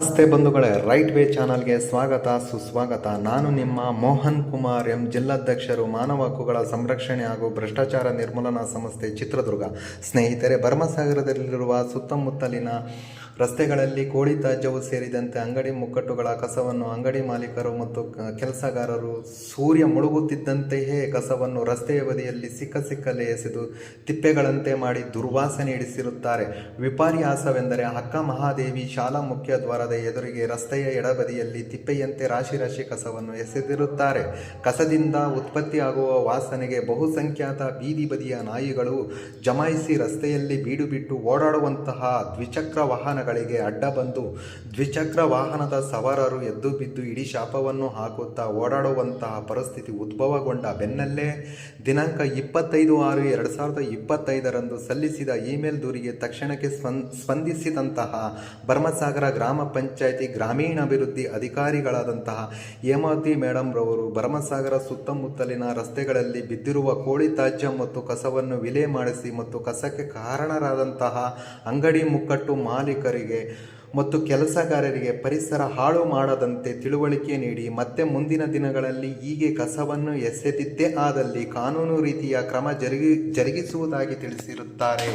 ನಮಸ್ತೆ ಬಂಧುಗಳೇ, right way ಚಾನಲ್ಗೆ ಸ್ವಾಗತ, ಸುಸ್ವಾಗತ. ನಾನು ನಿಮ್ಮ ಮೋಹನ್ ಕುಮಾರ್ ಎಂ, ಜಿಲ್ಲಾಧ್ಯಕ್ಷರು ಮಾನವ ಹಕ್ಕುಗಳ ಸಂರಕ್ಷಣೆ ಹಾಗೂ ಭ್ರಷ್ಟಾಚಾರ ನಿರ್ಮೂಲನಾ ಸಂಸ್ಥೆ ಚಿತ್ರದುರ್ಗ. ಸ್ನೇಹಿತರೆ, ಭರ್ಮಸಾಗರದಲ್ಲಿರುವ ಸುತ್ತಮುತ್ತಲಿನ ರಸ್ತೆಗಳಲ್ಲಿ ಕೋಳಿ ತ್ಯಾಜ್ಯವು ಸೇರಿದಂತೆ ಅಂಗಡಿ ಮುಕ್ಕಟ್ಟುಗಳ ಕಸವನ್ನು ಅಂಗಡಿ ಮಾಲೀಕರು ಮತ್ತು ಕೆಲಸಗಾರರು ಸೂರ್ಯ ಮುಳುಗುತ್ತಿದ್ದಂತೆಯೇ ಕಸವನ್ನು ರಸ್ತೆಯ ಬದಿಯಲ್ಲಿ ಸಿಕ್ಕ ಸಿಕ್ಕಲ್ಲೇ ಎಸೆದು ತಿಪ್ಪೆಗಳಂತೆ ಮಾಡಿ ದುರ್ವಾಸನೆ ಇಡಿಸಿರುತ್ತಾರೆ. ವಿಪರ್ಯಾಸವೆಂದರೆ ಅಕ್ಕ ಮಹಾದೇವಿ ಶಾಲಾ ಮುಖ್ಯ ದ್ವಾರದ ಎದುರಿಗೆ ರಸ್ತೆಯ ಎಡಬದಿಯಲ್ಲಿ ತಿಪ್ಪೆಯಂತೆ ರಾಶಿ ರಾಶಿ ಕಸವನ್ನು ಎಸೆದಿರುತ್ತಾರೆ. ಕಸದಿಂದ ಉತ್ಪತ್ತಿಯಾಗುವ ವಾಸನೆಗೆ ಬಹುಸಂಖ್ಯಾತ ಬೀದಿ ಬದಿಯ ನಾಯಿಗಳು ಜಮಾಯಿಸಿ ರಸ್ತೆಯಲ್ಲಿ ಬೀಡು ಬಿಟ್ಟು ಓಡಾಡುವಂತಹ ದ್ವಿಚಕ್ರ ವಾಹನಗಳಿಗೆ ಅಡ್ಡ ಬಂದು ದ್ವಿಚಕ್ರ ವಾಹನದ ಸವಾರರು ಎದ್ದು ಬಿದ್ದು ಇಡೀ ಶಾಪವನ್ನು ಹಾಕುತ್ತಾ ಓಡಾಡುವಂತಹ ಪರಿಸ್ಥಿತಿ ಉದ್ಭವಗೊಂಡ ಬೆನ್ನಲ್ಲೇ ದಿನಾಂಕ ಇಪ್ಪತ್ತೈದು ಆರು ಎರಡು ಸಾವಿರದ ಇಪ್ಪತ್ತೈದರಂದು ಸಲ್ಲಿಸಿದ ಇಮೇಲ್ ದೂರಿಗೆ ತಕ್ಷಣಕ್ಕೆ ಸ್ಪಂದಿಸಿದಂತಹ ಭರಮಸಾಗರ ಗ್ರಾಮ ಪಂಚಾಯಿತಿ ಗ್ರಾಮೀಣಾಭಿವೃದ್ಧಿ ಅಧಿಕಾರಿಗಳಾದಂತಹ ಹೇಮಾವತಿ ಮೇಡಮ್ ರವರು ಭರ್ಮಸಾಗರ ಸುತ್ತಮುತ್ತಲಿನ ರಸ್ತೆಗಳಲ್ಲಿ ಬಿದ್ದಿರುವ ಕೋಳಿ ತ್ಯಾಜ್ಯ ಮತ್ತು ಕಸವನ್ನು ವಿಲೇ ಮಾಡಿಸಿ ಮತ್ತು ಕಸಕ್ಕೆ ಕಾರಣರಾದಂತಹ ಅಂಗಡಿ ಮುಕ್ಕಟ್ಟು ಮಾಲೀಕರಿಗೆ ಮತ್ತು ಕೆಲಸಗಾರರಿಗೆ ಪರಿಸರ ಹಾಳು ಮಾಡದಂತೆ ತಿಳುವಳಿಕೆ ನೀಡಿ ಮತ್ತೆ ಮುಂದಿನ ದಿನಗಳಲ್ಲಿ ಹೀಗೆ ಕಸವನ್ನು ಎಸೆದಿದ್ದೇ ಆದಲ್ಲಿ ಕಾನೂನು ರೀತಿಯ ಕ್ರಮ ಜರುಗಿ, ಜರುಗಿಸುವುದಾಗಿ ತಿಳಿಸಿರುತ್ತಾರೆ.